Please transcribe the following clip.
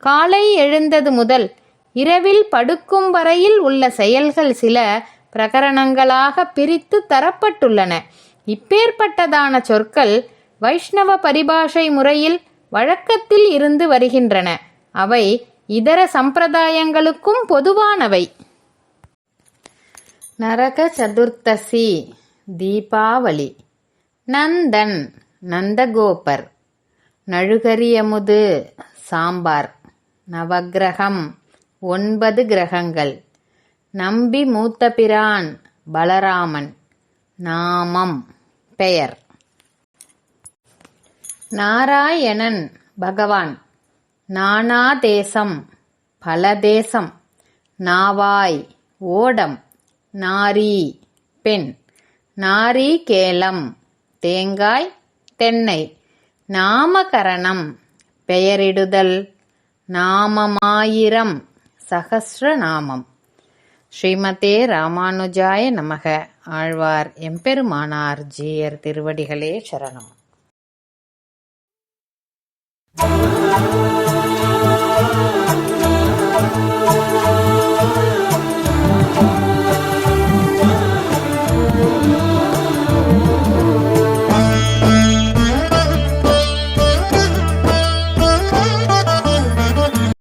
காலை எழுந்தது முதல் இரவில் படுக்கும் வரையில் உள்ள செயல்கள் சில பிரகரணங்களாக பிரித்து தரப்பட்டுள்ளன. இப்பேற்பட்டதான சொற்கள் வைஷ்ணவ பரிபாஷை முறையில் வழக்கத்தில் இருந்து வருகின்றன. அவை இதர சம்பிரதாயங்களுக்கும் பொதுவானவை. நரக சதுர்த்தசி தீபாவளி நந்தன் நந்தகோபர் நழுகரியமுது சாம்பார். நவக்கிரகம் ஒன்பது கிரகங்கள். நம்பி மூத்த பிரான் பலராமன். நாமம். பெயர். நாராயணன் பகவான். நானா தேசம். பலதேசம் நாவாய். ஓடம். நாரி. பெண். நாரிகேலம் தேங்காய். தென்னை. நாமகரணம். பெயரிடுதல். நாமமாயிரம் சகசிரநாமம் ஸ்ரீமதே ராமானுஜாய நமக ஆழ்வார் எம்பெருமானார் ஜீயர் திருவடிகளே சரணம் Thank you.